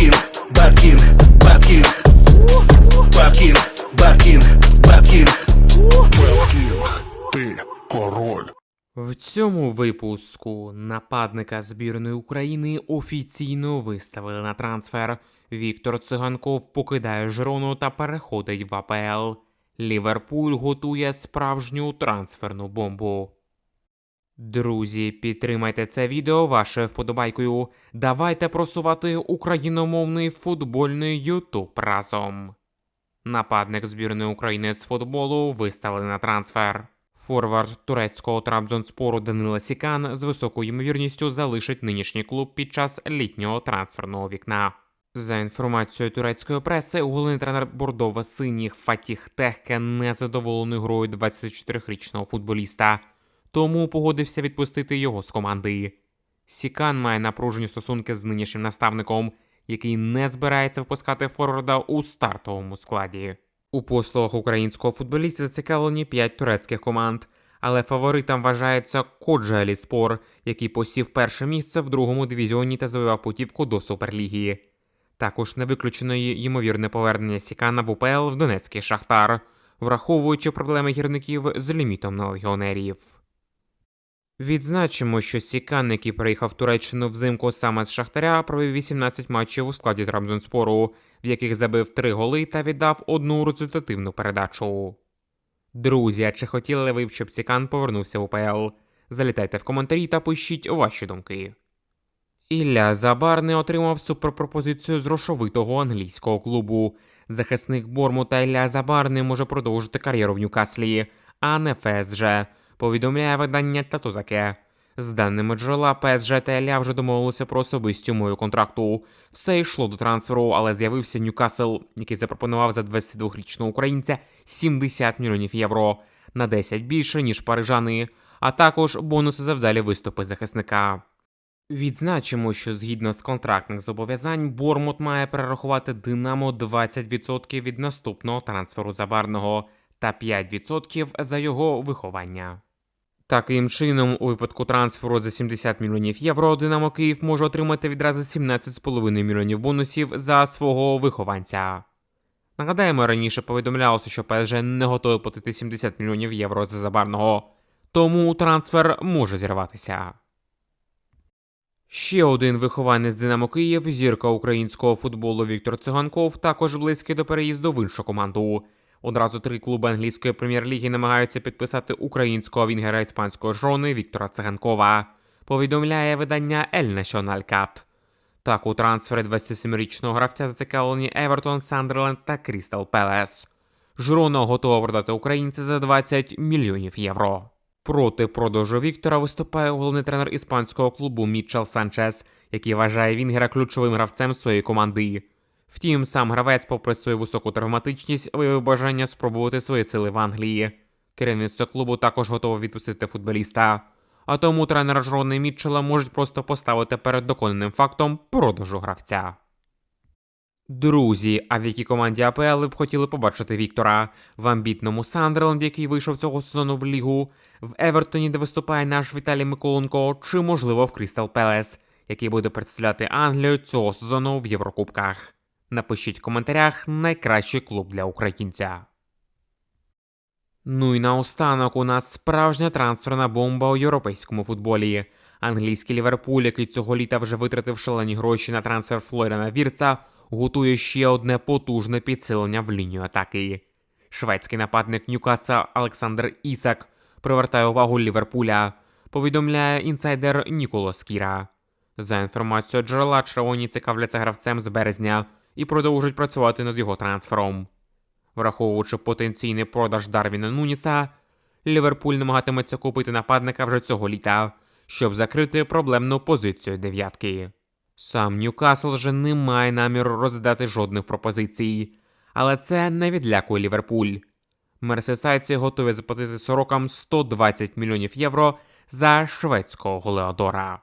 Бабкін, Бабкін, Бабкін, Бабкін, Бабкін, Бабкін. Бабкін, ти король. В цьому випуску нападника збірної України офіційно виставили на трансфер. Віктор Циганков покидає Жирону та переходить в АПЛ. Ліверпуль готує справжню трансферну бомбу. Друзі, підтримайте це відео вашою вподобайкою. Давайте просувати україномовний футбольний Ютуб разом. Нападник збірної України з футболу виставили на трансфер. Форвард турецького Трабзонспору Данила Сікан з високою ймовірністю залишить нинішній клуб під час літнього трансферного вікна. За інформацією турецької преси, головний тренер бордово синіх Фатіх Техке не задоволений грою 24-річного футболіста, тому погодився відпустити його з команди. Сікан має напружені стосунки з нинішнім наставником, який не збирається випускати форварда у стартовому складі. У послугах українського футболіста зацікавлені 5 турецьких команд, але фаворитом вважається Коджа Спор, який посів перше місце в другому дивізіоні та завоював путівку до Суперліги. Також не виключено ймовірне повернення Сікана в УПЛ в Донецький Шахтар, враховуючи проблеми гірників з лімітом на легіонерів. Відзначимо, що Сікан, який приїхав в Туреччину взимку саме з Шахтаря, провів 18 матчів у складі Трамзонспору, в яких забив 3 голи та віддав одну результативну передачу. Друзі, чи хотіли ви, щоб Сікан повернувся в УПЛ? Залітайте в коментарі та пишіть ваші думки. Ілля Забарний отримав суперпропозицію з грошовитого англійського клубу. Захисник Бормута Ілля Забарний може продовжити кар'єру в Ньюкаслі, а не ФСЖ, повідомляє видання та то таке. З даними джерела, ПСЖ та Ілля вже домовилися про особисті умови контракту. Все йшло до трансферу, але з'явився Ньюкасл, який запропонував за 22-річного українця 70 мільйонів євро на 10 більше, ніж парижани, а також бонуси за вдалі виступи захисника. Відзначимо, що згідно з контрактних зобов'язань, Бормут має перерахувати Динамо 20% від наступного трансферу забарного та 5% за його виховання. Таким чином, у випадку трансферу за 70 мільйонів євро, Динамо Київ може отримати відразу 17,5 мільйонів бонусів за свого вихованця. Нагадаємо, раніше повідомлялося, що ПСЖ не готовий платити 70 мільйонів євро за забарного, тому трансфер може зірватися. Ще один вихованець Динамо Київ, зірка українського футболу Віктор Циганков, також близький до переїзду в іншу команду. Одразу три клуби англійської прем'єр-ліги намагаються підписати українського вінгера іспанської жрони Віктора Циганкова. Повідомляє видання El Nacional Cat. Так, у трансфері 27-річного гравця зацікавлені Евертон, Сандерленд та Крістал Пелес. Жирона готова продати українця за 20 мільйонів євро. Проти продажу Віктора виступає головний тренер іспанського клубу Мітчел Санчес, який вважає Вінгера ключовим гравцем своєї команди. Втім, сам гравець, попри свою високу травматичність, виявив бажання спробувати свої сили в Англії. Керівництво клубу також готове відпустити футболіста. А тому тренера Жрони Мітчела можуть просто поставити перед доконаним фактом продажу гравця. Друзі, а в якій команді АПЛ ви б хотіли побачити Віктора? В амбітному Сандерленді, який вийшов цього сезону в лігу, в Евертоні, де виступає наш Віталій Миколенко, чи можливо в Крістал Пелес, який буде представляти Англію цього сезону в Єврокубках. Напишіть в коментарях найкращий клуб для українця. Ну і наостанок у нас справжня трансферна бомба у європейському футболі. Англійський Ліверпуль, який цього літа вже витратив шалені гроші на трансфер Флоріана Вірца, готує ще одне потужне підсилення в лінію атаки. Шведський нападник Ньюкасла Олександр Ісак привертає увагу Ліверпуля, повідомляє інсайдер Ніколас Кіра. За інформацією джерела, червоні цікавляться гравцем з березня і продовжують працювати над його трансфером. Враховуючи потенційний продаж Дарвіна Нуніса, Ліверпуль намагатиметься купити нападника вже цього літа, щоб закрити проблемну позицію дев'ятки. Сам Ньюкасл вже не має наміру розглядати жодних пропозицій, але це не відлякує Ліверпуль. Мерсесайці готові заплатити сорокам 120 мільйонів євро за шведського голеодора.